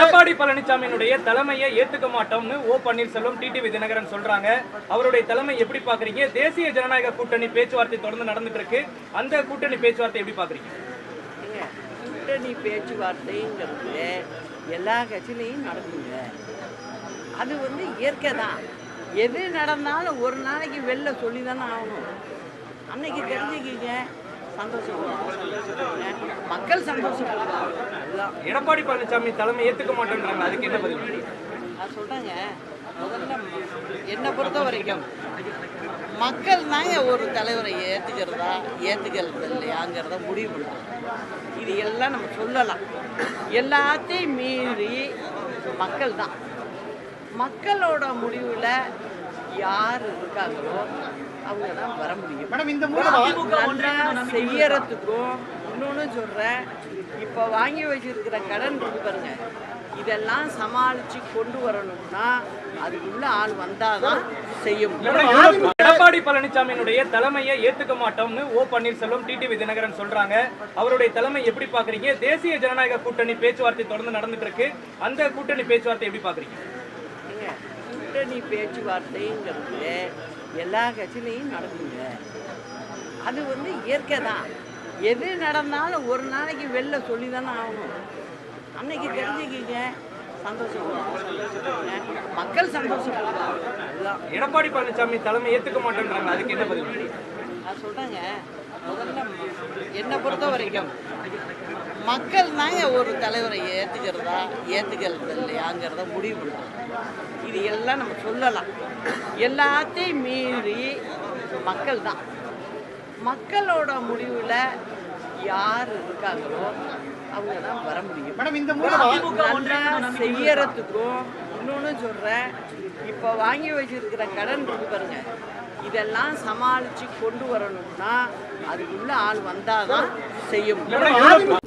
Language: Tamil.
எடப்பாடி பழனிசாமியினுடைய தலைமையை ஏத்துக்க மாட்டோம்னு ஓ பன்னீர்செல்வம் டிடிவி தினகரன் சொல்றாங்க. அவருடைய தலைமை எப்படி பாக்குறீங்க? தேசிய ஜனநாயக கூட்டணி பேச்சுவார்த்தை தொடர்ந்து நடந்துட்டு இருக்கு அந்த கூட்டணி பேச்சுவார்த்தை எப்படி பாக்குறீங்க? கூட்டணி பேச்சுவார்த்தைங்கிறது எல்லா கட்சியிலையும் நடக்குங்க. அது வந்து இயற்கை தான். எது நடந்தாலும் ஒரு நாளைக்கு வெளில சொல்லி தானே ஆகணும். அன்னைக்கு தெரிஞ்சுக்கிங்க. சந்தோஷப்படுவாங்க மக்கள் அதுதான் எடப்பாடி பழனிசாமி தலைமை ஏத்துக்க மாட்டேன்றாங்க. அதுக்கு என்ன பதில்? நான் சொல்கிறேங்க முதல்ல என்னை பொறுத்த வரைக்கும் மக்கள் தாங்க ஒரு தலைவரை ஏற்றுக்கிறதா ஏற்றுக்கிறது இல்லையாங்கிறத முடிவு பண்ணுறாங்க இது எல்லாம் நம்ம சொல்லலாம். எல்லாத்தையும் மீறி மக்கள் தான். மக்களோட முடிவில் யார் இருக்காங்களோ அவங்க தான் வர முடியும். மேடம் இந்த நல்லா செய்யறதுக்கும் இன்னொன்று சொல்கிறேன் இப்போ வாங்கி வச்சிருக்கிற கடன் இருக்கு பாருங்க. இதெல்லாம் சமாளித்து கொண்டு வரணும்னா அதுக்குள்ள ஆள் வந்தாதான் செய்ய முடியும். எடப்பாடி பழனிசாமியினுடைய தலைமையை ஏத்துக்க மாட்டோம்னு ஓ பன்னீர்செல்வம் டிடிவி தினகரன் சொல்றாங்க. அவருடைய தலைமை எப்படி பாக்குறீங்க? தேசிய ஜனநாயக கூட்டணி பேச்சுவார்த்தை தொடர்ந்து நடந்துட்டு இருக்கு. அந்த கூட்டணி பேச்சுவார்த்தை எப்படி பாக்குறீங்க? கூட்டணி பேச்சுவார்த்தைங்கிறது எல்லா கட்சியிலையும் நடக்குங்க. அது வந்து இயற்கை தான் எது நடந்தாலும் ஒரு நாளைக்கு வெளில சொல்லி தானே ஆகணும். அன்னைக்கு தெரிஞ்சுக்கிங்க சந்தோஷப்படுவாங்க மக்கள் அதுதான் எடப்பாடி பழனிசாமி தலைமை ஏத்துக்க மாட்டேன்றாங்க. அதுக்கு என்ன பதில்? நான் சொல்கிறேங்க முதல்ல என்னை பொறுத்த வரைக்கும் மக்கள் தாங்க ஒரு தலைவரை ஏற்றுக்கிறதா ஏற்றுக்கிறது இல்லையாங்கிறத முடிவு பண்ணுறாங்க இது எல்லாம் நம்ம சொல்லலாம். எல்லாத்தையும் மீறி மக்கள் தான். மக்களோட முடிவில் யார் இருக்காங்களோ அவங்க தான் வர முடியும். மேடம் இந்த நல்லா செய்யறதுக்கும் இன்னொன்று சொல்கிறேன் இப்போ வாங்கி வச்சிருக்கிற கடன் இருக்கு பாருங்க. இதெல்லாம் சமாளித்து கொண்டு வரணும்னா அதுக்குள்ள ஆள் வந்தாதான் செய்ய முடியும்.